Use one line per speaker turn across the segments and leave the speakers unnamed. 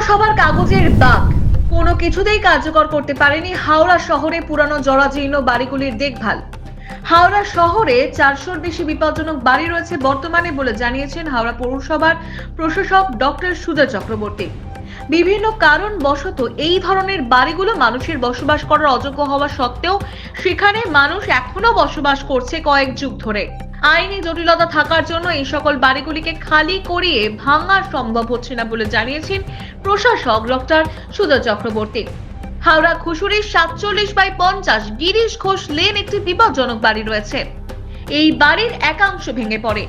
পৌরসভার কাগজের দাগ কোনো কিছুতেই কার্যকর করতে পারেনি হাওড়া শহরে পুরানো জরাজীর্ণ বাড়িগুলির দেখভাল। হাওড়া শহরে চারশোর বেশি বিপজ্জনক বাড়ি রয়েছে বর্তমানে বলে জানিয়েছেন হাওড়া পৌরসভার প্রশাসক ডক্টর সুজা চক্রবর্তী। বিভিন্ন কারণ বশত এই ধরনের বাড়িগুলো মানুষের বসবাস করার অযোগ্য হওয়া সত্ত্বেও সেখানে মানুষ এখনও বসবাস করছে কয়েক যুগ ধরে। আইনি জটিলতা থাকার জন্য এই সকল বাড়িগুলিকে খালি করিয়ে ভাঙা সম্ভব হচ্ছে না বলে জানিয়েছেন প্রশাসক ডক্টর সুজা চক্রবর্তী। হাওড়া খুশুরির সাতচল্লিশ বাই পঞ্চাশ গিরিশ ঘোষ লেন একটি বিপজ্জনক বাড়ি রয়েছে। এই বাড়ির একাংশ ভেঙে পড়ে।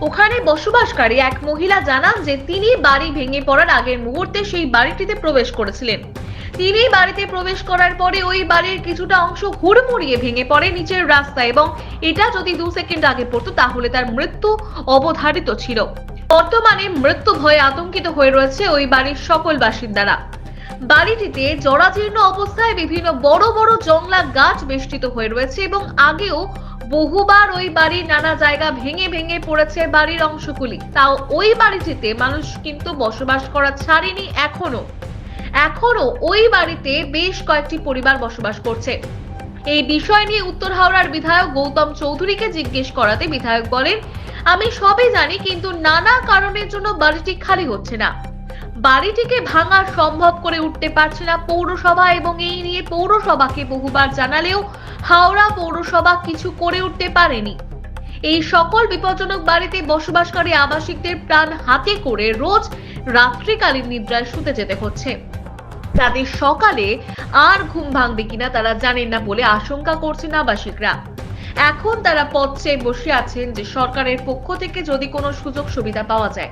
ওখানে বসবাসকারী এক মহিলা জানান যে তিনি বাড়ি ভেঙে পড়ার আগের মুহূর্তে সেই বাড়িটিতে প্রবেশ করেছিলেন। তিনি বাড়িতে প্রবেশ করার পরে ওই বাড়ির কিছুটা অংশ হুড়মুড়িয়ে ভেঙে পড়ে নিচের রাস্তায় এবং এটা যদি দু সেকেন্ড আগে পড়তো, তাহলে তার মৃত্যু অবধারিত ছিল। বর্তমানে মৃত্যু ভয়ে আতঙ্কিত হয়ে রয়েছে ওই বাড়ির সকল বাসিন্দারা। বাড়িটিতে জরাজীর্ণ অবস্থায় বিভিন্ন বড় বড় জংলা গাছ বেষ্টিত হয়ে রয়েছে এবং আগেও বহুবার ওই বাড়ির নানা জায়গা ভেঙে ভেঙে পড়েছে বাড়ির অংশগুলি। তাও ওই বাড়িটিতে মানুষ কিন্তু বসবাস করা ছাড়েনি এখনও। এখনও ওই বাড়িতে বেশ কয়েকটি পরিবার বসবাস করছে। এই বিষয় নিয়ে উত্তর হাওড়ার বিধায়ক গৌতম চৌধুরীকে জিজ্ঞেস করাতে বিধায়ক বলেন, আমি সবই জানি, কিন্তু নানা কারণের জন্য বাড়িটি খালি হচ্ছে না। বাড়িটিকে ভাঙা সম্ভব করে উঠতে পারছে না পৌরসভা এবং এই নিয়ে পৌরসভাকে বহুবার জানালেও হাওড়া পৌরসভা কিছু করে উঠতে পারেনি। এই সকল বিপজ্জনক বাড়িতে বসবাসকারী আবাসিকদের প্রাণ হাতে করে রোজ রাত্রিকালীন নিদ্রায় শুতে যেতে হচ্ছে। তাদের সকালে আর ঘুম ভাঙবে কিনা তারা জানেন না বলে আশঙ্কা করছেন আবাসিকরা এখন তারা পথ চেয়ে বসে আছেন যে সরকারের পক্ষ থেকে যদি কোনো সুযোগ সুবিধা পাওয়া যায়।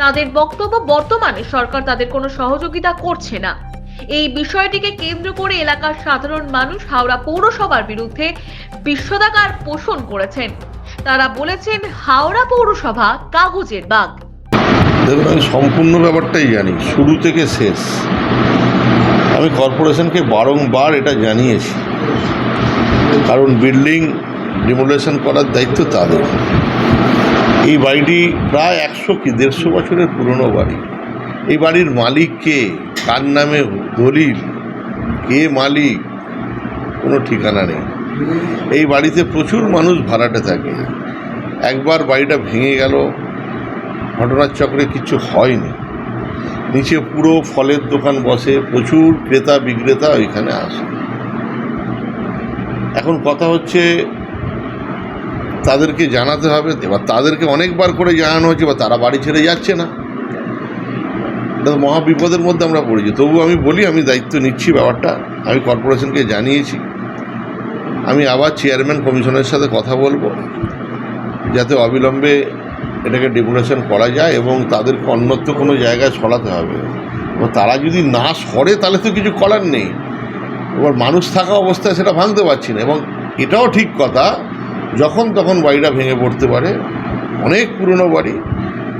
তাদের বক্তব্য বর্তমানে সরকার তাদের কোনো সহযোগিতা করছে না। এই বিষয়টিকে কেন্দ্র করে এলাকার সাধারণ মানুষ হাওড়া পৌরসভার বিরুদ্ধে বিশ্বদাকার পোষণ করেছেন। তারা বলেছেন, হাওড়া পৌরসভা কাগজের বাঘ
দেখুন, আমি সম্পূর্ণ ব্যাপারটাই জানি। শুরু থেকে শেষ। আমি কর্পোরেশনকে বারংবার এটা জানিয়েছি। কারণ বিল্ডিং ডিমোলেশন করার দায়িত্ব তাদের। এই বাড়িটি প্রায় একশো কি, দেড়শো বছরের পুরনো বাড়ি। এই বাড়ির মালিক কে? কার নামে দলিল? কে মালিক? কোনো ঠিকানা নেই। এই বাড়িতে প্রচুর মানুষ ভাড়াটে থাকে। একবার বাড়িটা ভেঙে গেল। ঘটনার চক্রে কিছু হয়নি। নিচে পুরো ফলের দোকান বসে, প্রচুর ক্রেতা বিক্রেতা ওইখানে আসে। এখন কথা হচ্ছে, তাদেরকে জানাতে হবে, এবার তাদেরকে অনেকবার করে জানানো হচ্ছে বা তারা বাড়ি ছেড়ে যাচ্ছে না। এটা মহা বিপদের মধ্যে আমরা পড়েছি। তবু আমি বলি, আমি দায়িত্ব নিচ্ছি ব্যাপারটা, আমি কর্পোরেশনকে জানিয়েছি। আমি আবার চেয়ারম্যান কমিশনের সাথে কথা বলব, যাতে অবিলম্বে এটাকে ডেপুটেশন করা যায় এবং তাদেরকে অন্যত্র কোনো জায়গায় সরাতে হবে। এবার তারা যদি না সরে, তাহলে তো কিছু করার নেই। এবার মানুষ থাকা অবস্থায় সেটা ভাঙতে পারছি না। এবং এটাও ঠিক কথা, যখন তখন বাড়িটা ভেঙে পড়তে পারে, অনেক পুরনো বাড়ি,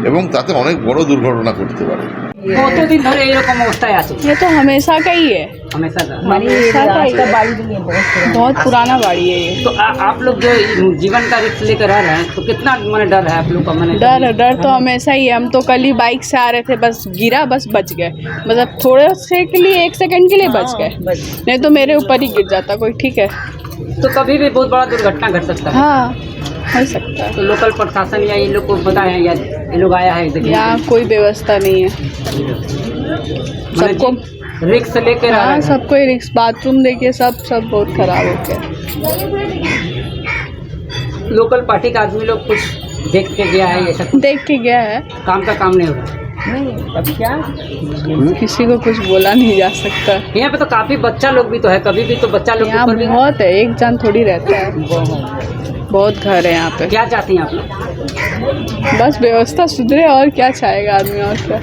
এবং তাতে অনেক বড় দুর্ঘটনা করতে পারে।
কতদিন ধরে এইরকম অবস্থায় আছে
ये तो हमेशा का ही है
हमेशा का
हमेशा का ही बहुत पुराना बाड़ी है ये
तो आ, आप लोग जो जीवन का रिस्क लेकर रह रहे हैं तो कितना मैंने डर है आप लोग का मैंने
डर डर तो हमेशा ही है हम तो कल ही बाइक से आ रहे थे बस गिरा बस बच गए मतलब थोड़े से के लिए एक सेकंड के लिए बच गए नहीं तो मेरे ऊपर ही गिर जाता कोई ठीक है
तो कभी भी बहुत बड़ा दुर्घटना घट सकता है
हाँ हो सकता है
तो लोकल प्रशासन या ये लोग को पता है या ये लोग आया है देखिए
यहाँ कोई व्यवस्था नहीं है। सबको
रिक्स लेकर आ
हाँ सबको रिक्स। बाथरूम देखिए सब सब बहुत खराब हो गया।
लोकल पार्टी का आदमी लोग कुछ देख के गया है ये सब
देख के गया है।
काम का काम नहीं हो रहा।
किसी को कुछ बोला नहीं जा सकता।
यहाँ पे तो काफ़ी बच्चा लोग भी तो है कभी भी तो बच्चा लोग
यहाँ बहुत है एक जन थोड़ी रहता है। बहुत घर है यहाँ पे।
क्या चाहती हैं आप लोग?
बस व्यवस्था सुधरे और क्या चाहेगा आदमी और क्या।